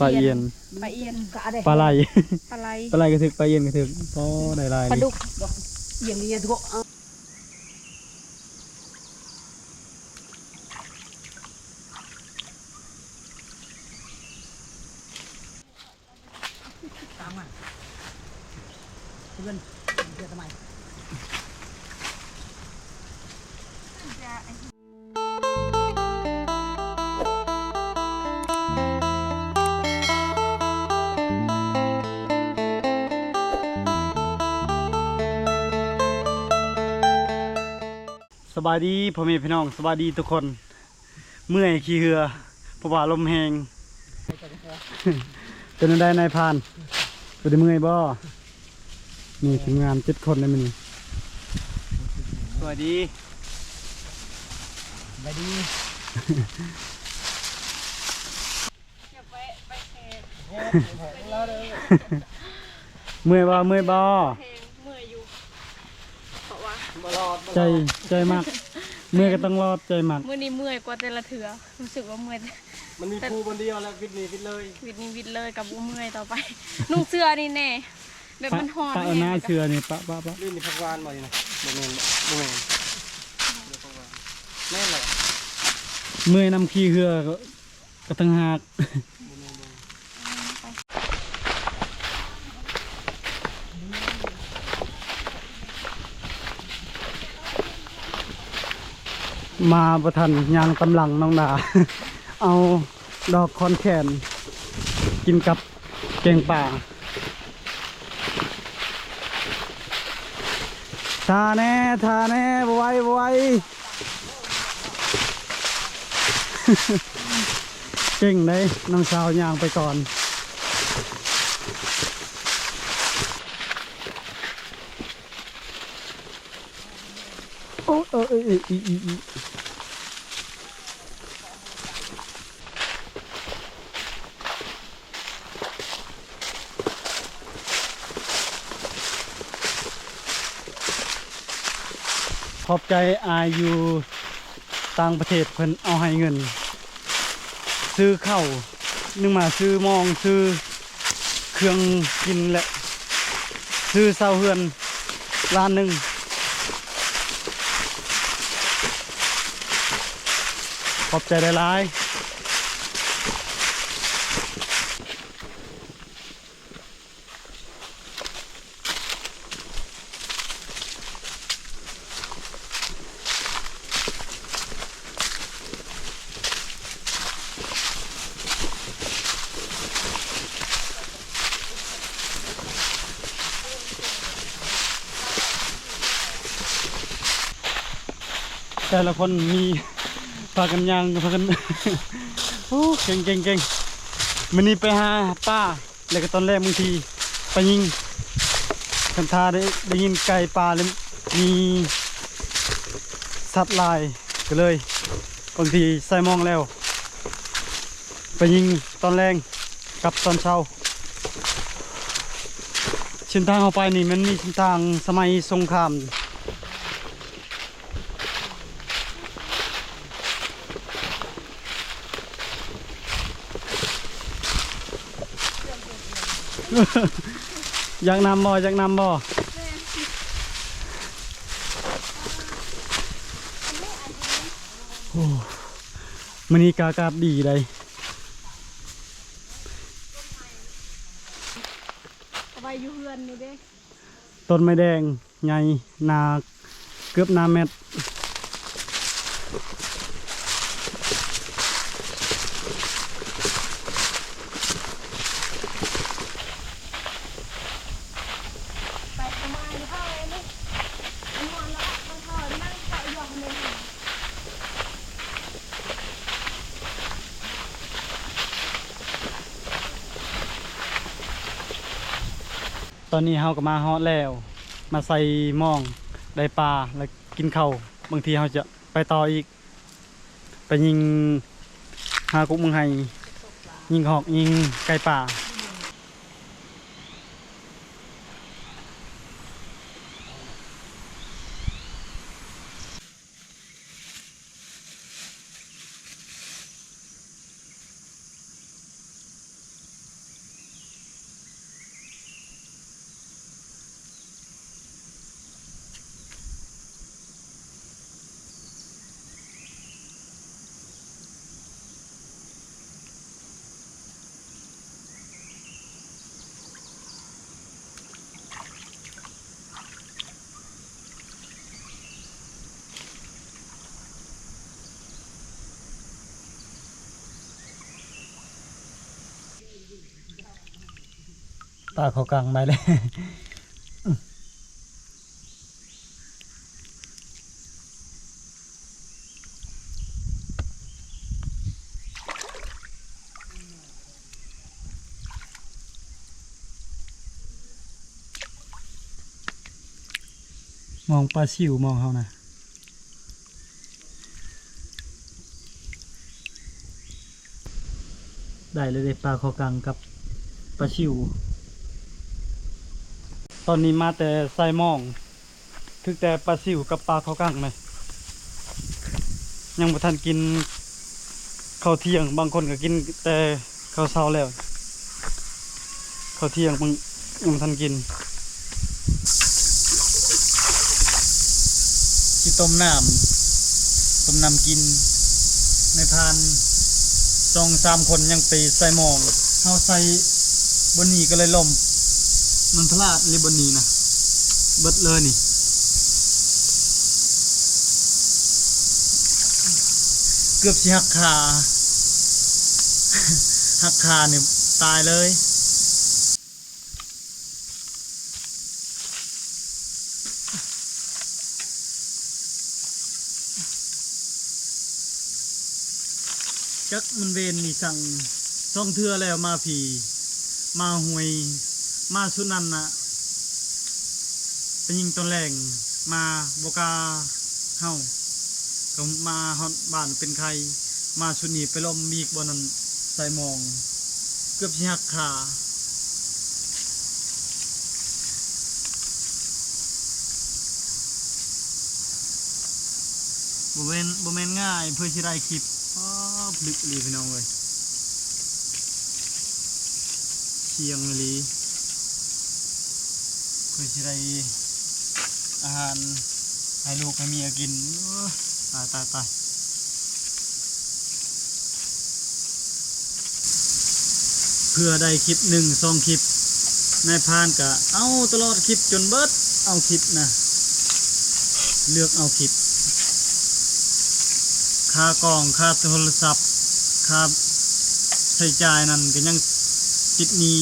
ปลาเอียนปลาเอียนกะได้ปลาไหลปลาไหลปลาไหลก็ถึกปลาเอียนก็ถึกพอได้หลายปลาดุกอย่างนี้ทุก สบายดีพ่อแม่พี่น้องสบายดีทุกคน เมื่อยขี่เหือเพราะว่าลมแหงเป็นอันใดนายพรานเป็นได้เมื่อยบ่นี่ทีมงานเจ็ดคนเลยมันนี่สวัสดีไปดีเมื่อยบ่เมื่อยบ่ เพลงเมื่อยอยู่ เพราะว่าใจใจมากเมื่อยก็ต้องรอดใจมากมื่อนี้เมื่อยกว่าแต่ละเถือรู้สึกว่าเมื่อยมันมีครูคนเดียวแล้วฟิตนี่ฟิตเลยวิดนี้วิดเลยกับบ่เมื่อยต่อไป นุ่งเสื้อนี่แน่แบบมันหอนปะเอาหน้าเชื่อนี่ปะปะปะลื่นในพักวานบ่อยนะบ่แม่นบ่แม่นเดี๋ยวพักวานแม่นเลยเมื่อยนำขี่เหือก็ก็ตั้งหาก มาประทันยางตำลังน้องดา เอาดอกคอนแคนกินกับแกงป่าทาแน่ทาแน่บไหว้บไวเก่งเลยน้องสาวยางไปก่อนโอ้เออเออเออ ขอบใจอายูต่างประเทศเพิ่นเอาให้เงิน ซื้อข้าวนึงมาซื้อมองซื้อเครื่องกินและ ซื้อเสาเฮือนล้านหนึ่งขอบใจได้หลาย แต่ละคนมีพากันยางพากันโอ้เก่งเก่งเก่งมันนี้ไปหาป้าแล้วก็ตอนแรกบางทีไปยิงคันทาได้ได้ยินไก่ป่าแล้วมีสัตว์ลายก็เลยบางทีใส่มองแล้ว ไปยิงตอนแรงกับตอนเช้าเส้นทางเข้าไปนี่มันมีเส้นทางสมัยสงคราม อยากนำบ่อยากนำบ่โอ้มันนี้กากาศดีเลยเอาไปอยู่เฮือนนี่เด้ต้นไม้แดงใหญ่หนาเกือบหนาเม็ด ไปประมาณเท่าไหร่นี่นอนแล้วต้องเท่านั่งเกาะยองเลย ตอนนี้เฮาก็มาฮอดแล้ว มาใส่หม่องได้ปลาแล้วกินข้าวบางทีเฮาจะไปต่ออีก ไปยิงหากุกมึงไห้ยิงหอกยิงไก่ป่า ปลาเขากลางไปเลยมองปลาซิวมองเขานะได้เลยเด้ปลาคอกังกับปลาชิว ตอนนี้มาแต่ไซมอง ถึกแต่ปลาซิวกับปลาคอกังเลยยังบ่ทันกินข้าวเที่ยง บางคนก็กินแต่ข้าวเช้าแล้วข้าวเที่ยงบางยังทันกินที่ต้มน้ำต้มน้ำกิน ในพานสองสามคนยังไปใส่หมองเฮาใส่บนนี้ก็เลยล่ม มันพลาดเลบนนีนะเบิดเลยนี่เกือบสิหักขาหักขาเนี่ยตายเลยจักมันเวนนี่สั่งซ่องเทือแล้วมาผีมาหวย มาสุนันนะเป็นยิงตอนแรงมาบก้าเฮาก็มาฮอดบ้านเป็นใคร มาสุนีไปลมมีกบนนั้นใส่มอง เกือบสิหักขาบ่แม่นบ่แม่นง่ายเพื่อสิได้คลิปอ๋อพลึกลีพี่น้องเลยเชียงลี เพื่อสิได้อาหารให้ลูกให้เมียกินตายตายตายเพื่อได้คลิปหนึ่งสองคลิปนายพานกะเอาตลอดคลิปจนเบิดเอาคลิปนะ เลือกเอาคลิปค่ากล่องค่าโทรศัพท์ค่าใช้จ่ายนั่นก็ยังติดนี้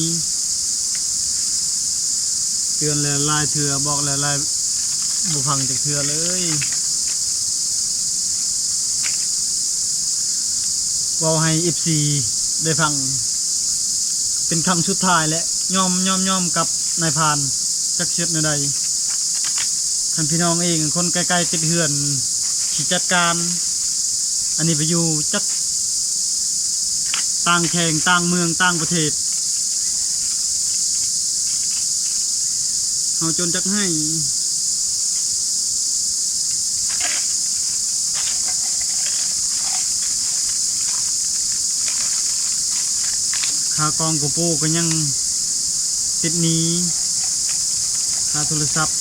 เตือนแล้วลายเถื่อบอกแล้วลายบุพังจากเถื่อเลยเว่าให้เอฟซีได้ฟัง เป็นครั้งสุดท้ายและยอมยอมยอมกับนายพานจักเช็ดในใดท่านพี่น้องเองคนใกล้ๆติดเหือนขีจัดการ อันนี้ไปอยู่จักต่างแข่งต่างเมืองต่างประเทศ เอาจนจักให้ค่ากองกโป้ก็ยังติดนี้ค่าโทรศัพท์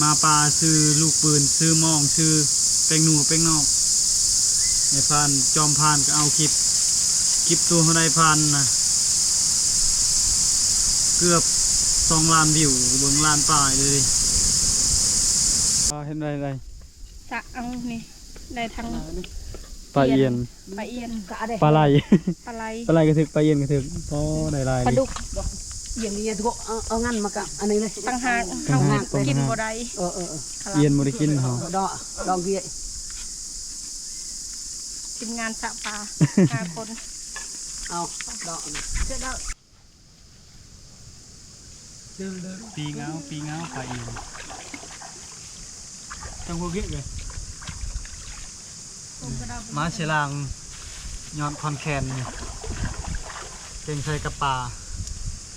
มาปลาซื้อลูกปืนซื้อมองซื้อแป้งหนัวแป้งนอกในพานจอมพานก็เอาคลิปคลิปตัวเขาได้พานนะ เกือบสองล้านวิวเบิ่งล้านปลายเลยเห็นไรไรสะเอานี่ได้ทั้งปลาเอียนปลาเอียนกะได้ปลาไหลปลาไหลปลาไหลกระถึกปลาเอียนกระถึกพอได้ลายปลาดุกอย่างนี้ทุกเอาเอางั้นมากะอันนี้เลยตั้งหากตั้เฮางหากกินบ่ได้เออเออเออเอียนบ่ได้กินเขาดอกดอกเกี้ยทีมงานสะปลาห้าคนเอาดอกเจ็ดดอกปีเงาปีเงาปลาเอียนจังหัวเกะเลยผมก็ได้มาเชลางยอนคอนแคนนี่เป็นใส่กระปลา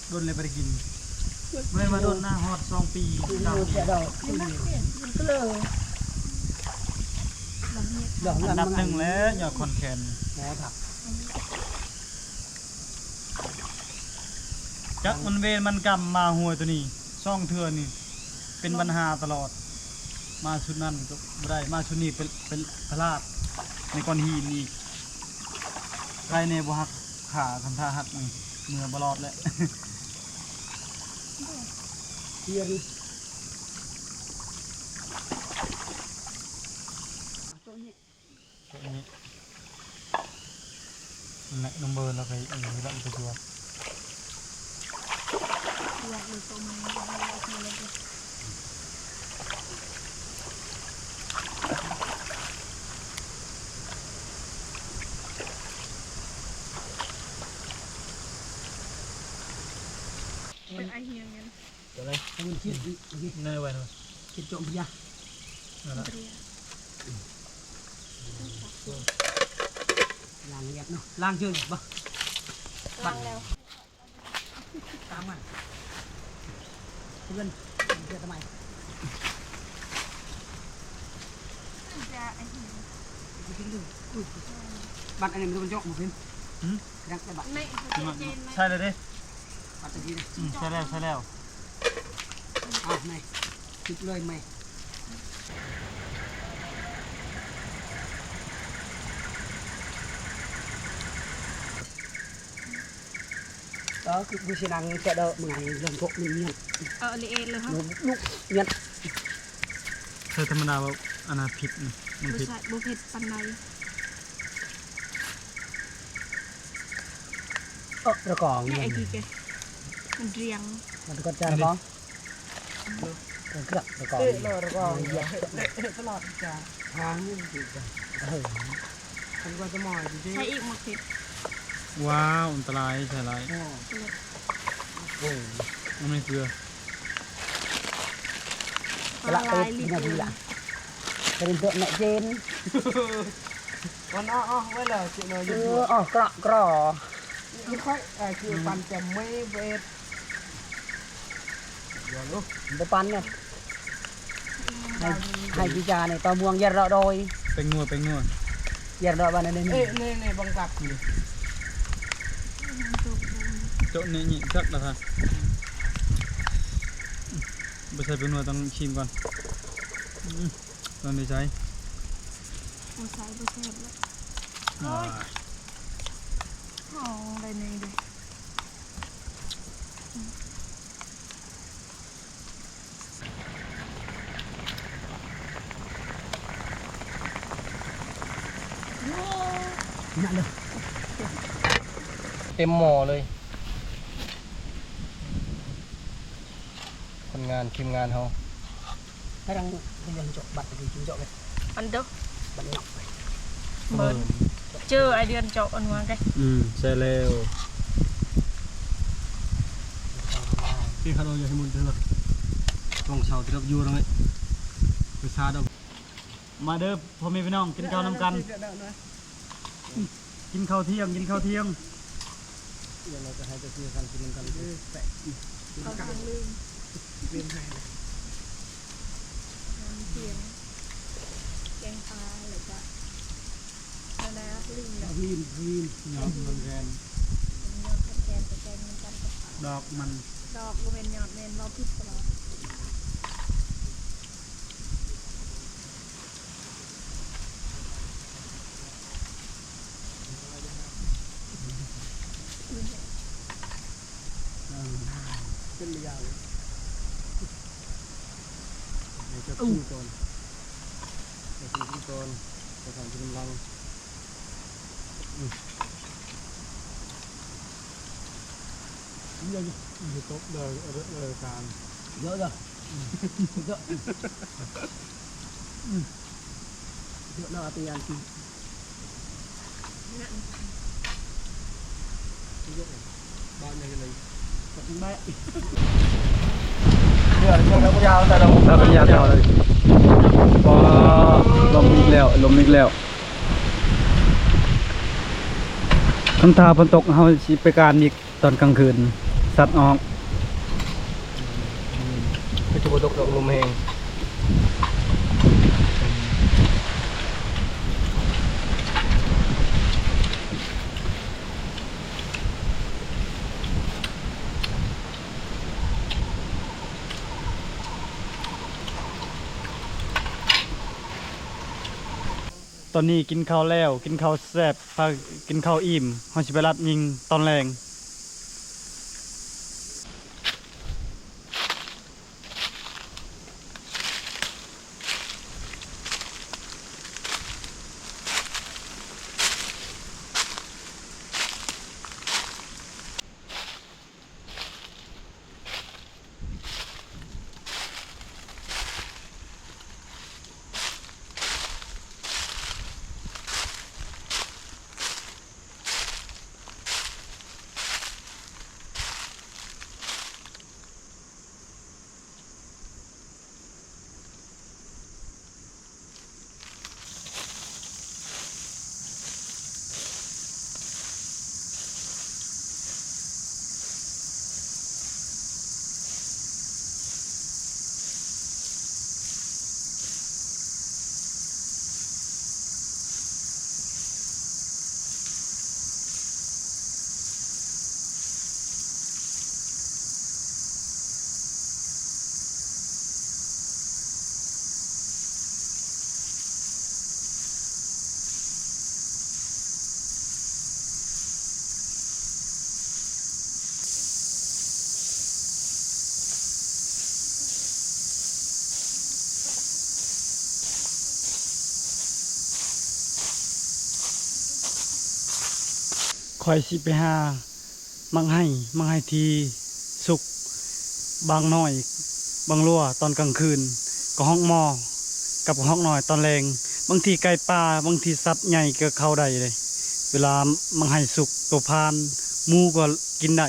โดนเลยไปได้กินไม่มาโดนหน้าฮอดสองปีสามปีเจ็ดดอกกินนะเนี่ยมันก็เลยดอกอันดับหนึ่งแล้วยอดคอนแคนหมอถัก จักมันเวรมันกำมาหัวยตัวนี้ช่องเทือนี่ เป็นปัญหาตลอด มาชุดนั้นก็บ่ได้มาชุดนี้เป็นเป็นพลาดในก้อนหินอีกใครในบ่หักขาคันท่าหักนี่เมื่อบลอดแล้วเทียนตัวนี้นั่นแหละน้องเบิร์นเราไปอันนี้ละไปชัวอยากดูตัวมันเอาไปเลยดิเป็นไอเฮียเงี้ยอะไรคุณคิดดิคิดนั่นไว้ หน่อยคิดจมพิยานั่นแหละ เรียล้างเรียบเนาะล้างเชิงบ่ล้างแล้วตามมาเพื่อนเพื่อนทำไมจะไอเฮียกินดูอุ้ยบัตรอันนี้มันจะจกหมดเพิ่นรักแต่บัตรไม่เจนไหมใช่เลยดิบัตรตะกี้เลยอืมใช่แล้วใช่แล้วอะไม่คิดเลยไม่ đó cứ cứ xin ăn sẽ đỡ mười lần thuốc mình nhận เออเลยเอเลยครับ lúc lúc nhận ใช่ธรรมดาว่าอันนั้นผิดนะมันบุผิดษบุเพชปันได ơ rồi còn แค่ไอ mình ทีเกมันเรียง mình còn cha con rồi cứ đặt rồi còn rồi còn cái lọt cha hàng như gì cả ừ không qua cái mồi gì ใช้ chứ อีกหมดเพชรว้าวอันตรายใช่ไร ừ มันไม่เกลือ Kelak pelit punya gila. Bentuk nak jin. Còn nó ó với là chị nói gì? Ừ, ó cọ cọ. Chị khoai à chị ừ. pan chè mê về. Rồi dạ, lúc. Bố pan nè. Hai hai chị già này tao muông giật rõ đôi. Bên mua bên mua. Giật rõ bạn này lên. Nè nè bằng cặp gì. Ừ. Chỗ này nhịn chắc được hả? ไม่ใช่เป็นงัวต้องชิมก่อนอืมตอนนี้ใช้บุใช้บุเชฟแล้วโอ้ยหอมอะไรนี่ดิ nhận được ต็มหม้อเลยคน งานทีมงานเขา cái răng bây giờ chọn bật thì chúng chọn này อันเด้อ bật nhọc เบิร์นเจอไอเดือนเจาะอันวางไงอืมใช่แล้วที่เขาเราอยากให้มุนเถอะตรงเสาที่เราอยู่ตรงนี้คือซาดอกมาเด้อพ่อแม่พี่น้องกินข้าวน้ำกัน กินข้าวเที่ยงกินข้าวเที่ยง giờ nó có hai cái kia cần kim cần cái phải เขาทางลืม viên hai này น้ำเสียงแกงปลาหรือจะแล้วนะลืมแล้ว viên viên ยอดมันแกนยอดแกงแต่แกงมันกันกับปลาดอกมันดอกก็เป็นยอดเมนเราพิษตลอดเดี๋ยวจะยะทำกำลังยั งอยู่โต๊ะเดินเดินการ dỡ rồi dỡ dỡ nó thì ăn thì บ้านยังไง cũng bé ยาวแต่เราแล้วเป็นยาเท่าเลยพอลมอีกแล้วลมอีกแล้วคันทาฝนตกเฮาสิไปการอีกตอนกลางคืน สัตว์ออกไปจูบตกดอกลมแหง ตอนนี้กินข้าวแล้ว กินข้าวแซ่บพากินข้าวอิ่มเฮาสิไปรัดยิงตอนแรง อยสิไปหามังให้มังให้ทีสุกบางน้อย บางรั่วตอนกลางคืนก็ห้องหมอกับห้องหน่อยตอนแรงบางทีไก่ปลาบางทีสัตว์ใหญ่ก็เข้าได้เลย เวลามังให้สุกตัวพานมูก็กินได้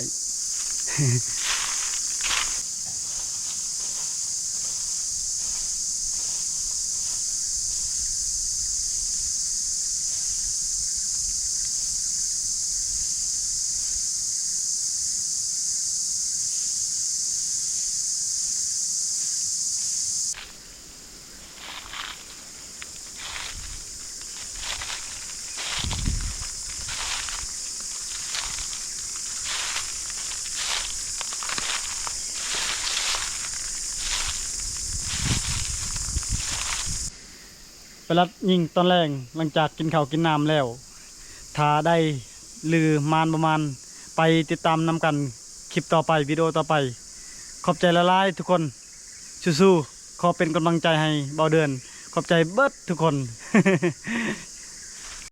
ไปรัดยิงตอนแรกหลังจากกินข้าวกินน้ำแล้วถ้าได้ลือมานประมาณไปติดตามนำกันคลิปต่อไปวิดีโอต่อไป ขอบใจละลายทุกคนสู้ๆขอเป็นกำลังใจให้เบาเดือน ขอบใจเบิดทุกคน